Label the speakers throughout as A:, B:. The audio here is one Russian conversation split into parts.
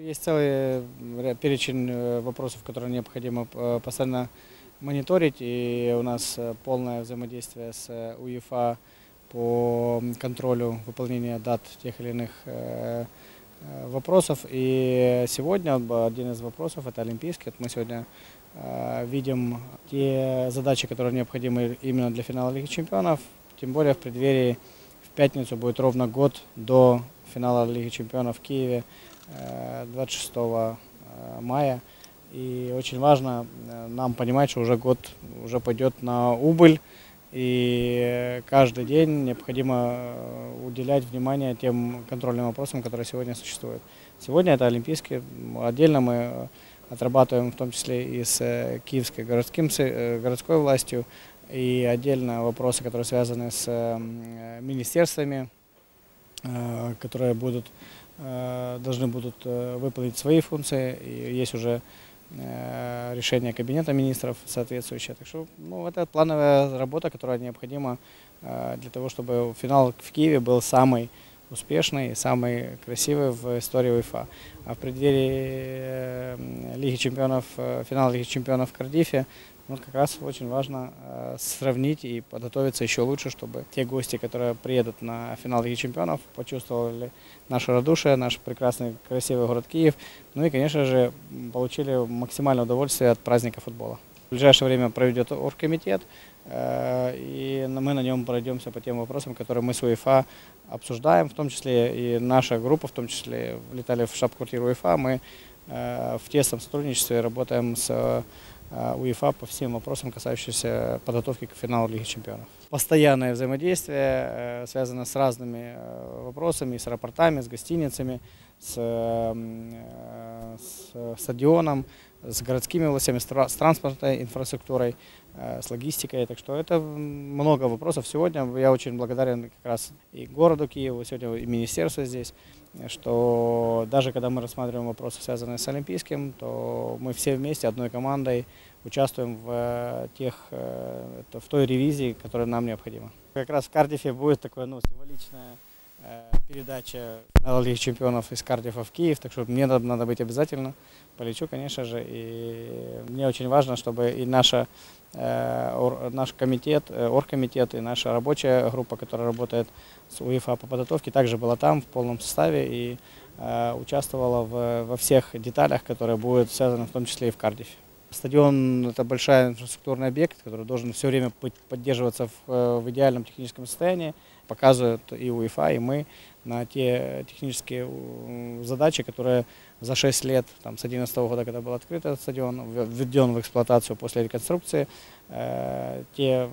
A: Есть целый перечень э, вопросов, которые необходимо э, постоянно мониторить, и у нас э, полное взаимодействие с УЕФА по контролю выполнения дат тех или иных вопросов. И сегодня один из вопросов это Олимпийский. Мы сегодня видим те задачи, которые необходимы именно для финала Лиги Чемпионов. Тем более в преддверии в пятницу будет ровно год до финала Лиги Чемпионов в Киеве 26 э, мая. И очень важно э, нам понимать, что уже год уже пойдет на убыль. И каждый день необходимо э, уделять внимание тем контрольным вопросам, которые сегодня существуют. Сегодня это Олимпийские. Отдельно мы э, отрабатываем в том числе и с э, киевской городским, э, городской властью, и отдельно вопросы, которые связаны с э, министерствами, э, которые будут, э, должны будут э, выполнить свои функции. И есть уже э, решение Кабинета министров соответствующее. Так что ну, это плановая работа, которая необходима э, для того, чтобы финал в Киеве был самый успешный, самый красивый в истории УЕФА. А в преддверии э, Лиги чемпионов, э, финала Лиги чемпионов в Кардифе, вот как раз очень важно э, сравнить и подготовиться еще лучше, чтобы те гости, которые приедут на финал Лиги чемпионов, почувствовали наше радушие, наш прекрасный, красивый город Киев, ну и, конечно же, получили максимальное удовольствие от праздника футбола. В ближайшее время проведет оргкомитет, э, и мы на нем пройдемся по тем вопросам, которые мы с УЕФА обсуждаем, в том числе и наша группа, в том числе влетали в штаб-квартиру УЕФА, мы э, в тесном сотрудничестве работаем с УЕФА по всем вопросам, касающимся подготовки к финалу Лиги Чемпионов. Постоянное взаимодействие э, связано с разными э, вопросами, с аэропортами, с гостиницами, с, э, с стадионом, с городскими властями, с тра- с транспортной инфраструктурой, э, с логистикой. Так что это много вопросов. Сегодня я очень благодарен как раз и городу Киеву, сегодня и министерству здесь, что даже когда мы рассматриваем вопросы, связанные с Олимпийским, то мы все вместе, одной командой, участвуем в, э, тех, э, в той ревизии, которая нам необходима. Как раз в Кардифе будет такое ну, символичная э, передача финала Лиги Чемпионов из Кардифа в Киев, так что мне надо, надо быть обязательно. Полечу, конечно же, и мне очень важно, чтобы и наша, э, наш комитет, э, оргкомитет, и наша рабочая группа, которая работает с УЕФА по подготовке, также была там в полном составе и э, участвовала в, во всех деталях, которые будут связаны в том числе и в Кардифе. Стадион – это большой инфраструктурный объект, который должен все время поддерживаться в, э, в идеальном техническом состоянии. Показывают и УЕФА, и мы на те технические задачи, которые за 6 лет, там, с 2011 года, когда был открыт этот стадион, вве- введен в эксплуатацию после реконструкции, э, те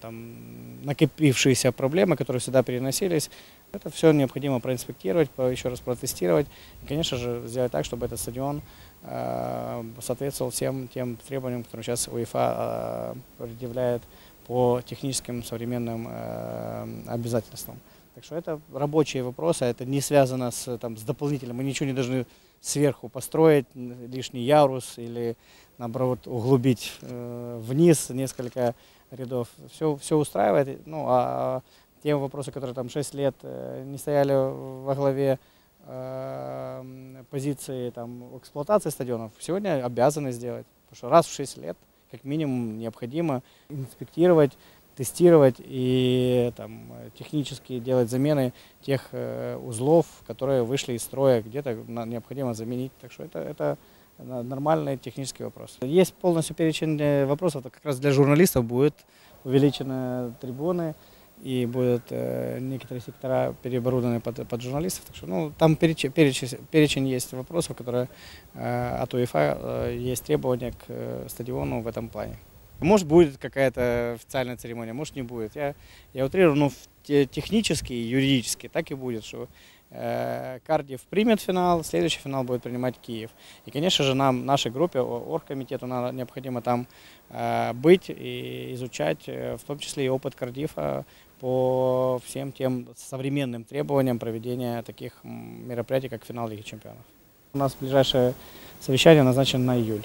A: там, накопившиеся проблемы, которые сюда переносились, это все необходимо проинспектировать, еще раз протестировать и, конечно же, сделать так, чтобы этот стадион э, соответствовал всем тем требованиям, которые сейчас УЕФА э, предъявляет по техническим современным э, обязательствам. Так что это рабочие вопросы, это не связано с, там, с дополнительным, мы ничего не должны сверху построить, лишний ярус или наоборот углубить э, вниз несколько рядов. Все, все устраивает. Ну, а те вопросы, которые там 6 лет э, не стояли во главе э, позиции там, эксплуатации стадионов, сегодня обязаны сделать. Потому что раз в 6 лет, как минимум, необходимо инспектировать, тестировать и там, технически делать замены тех э, узлов, которые вышли из строя, где-то необходимо заменить. Так что это, это нормальный технический вопрос. Есть полностью перечень э, вопросов, как раз для журналистов будет увеличены трибуны и будут э, некоторые сектора переоборудованы под, под журналистов. Так что, ну, там перечень, перечень, перечень есть вопросов, которые э, от УЕФА э, есть требования к э, стадиону в этом плане. Может, будет какая-то официальная церемония, может, не будет. Я, я утрирую, но те- технически и юридически так и будет, что э, Кардив примет финал, следующий финал будет принимать Киев. И, конечно же, нам, нашей группе, оргкомитету, надо, необходимо там э, быть и изучать, э, в том числе и опыт Кардифа по всем тем современным требованиям проведения таких мероприятий, как финал Лиги Чемпионов. У нас ближайшее совещание назначено на июль.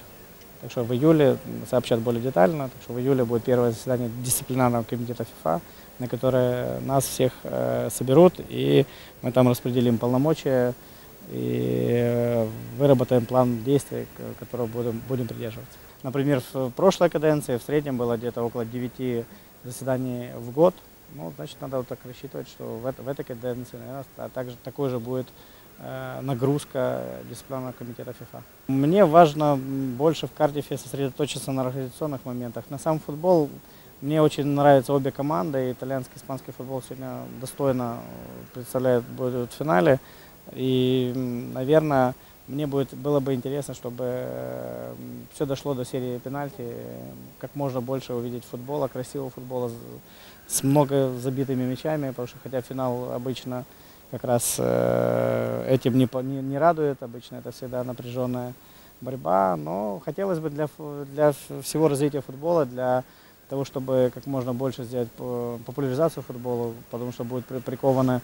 A: Так что в июле сообщат более детально. Так что в июле будет первое заседание дисциплинарного комитета ФИФА, на которое нас всех э, соберут, и мы там распределим полномочия и э, выработаем план действий, которого будем, будем придерживаться. Например, в прошлой каденции в среднем было где-то около 9 заседаний в год. Ну, значит, надо вот так рассчитывать, что в, эт- в этой каденции, наверное, также такой же будет нагрузка дисциплинарного комитета ФИФА. Мне важно больше в Кардифе сосредоточиться на организационных моментах. На сам футбол мне очень нравятся обе команды. И итальянский и испанский футбол сегодня достойно э, представляют будут в финале. И, наверное, мне будет, было бы интересно, чтобы все дошло до серии пенальти, э, как можно больше увидеть футбола, красивого футбола с много забитыми мячами, потому что хотя финал обычно как раз э, этим не, не, не радует, обычно это всегда напряженная борьба, но хотелось бы для, для всего развития футбола, для того, чтобы как можно больше сделать по- популяризацию футбола, потому что будет при- приковано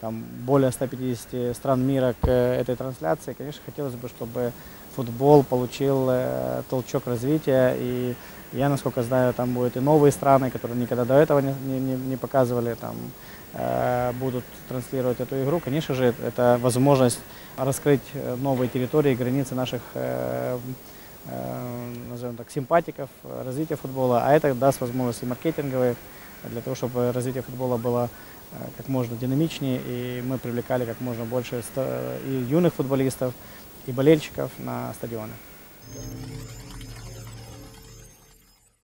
A: там, более 150 стран мира к э, этой трансляции. Конечно, хотелось бы, чтобы футбол получил э, толчок развития. И я, насколько знаю, там будут и новые страны, которые никогда до этого не, не- не- показывали, там, будут транслировать эту игру. Конечно же, это возможность раскрыть э, новые территории, границы наших э, э, назовем так, симпатиков, э, развития футбола, а это даст возможности маркетинговые для того, чтобы развитие футбола было э, как можно динамичнее, и мы привлекали как можно больше и юных футболистов, и болельщиков на стадионы.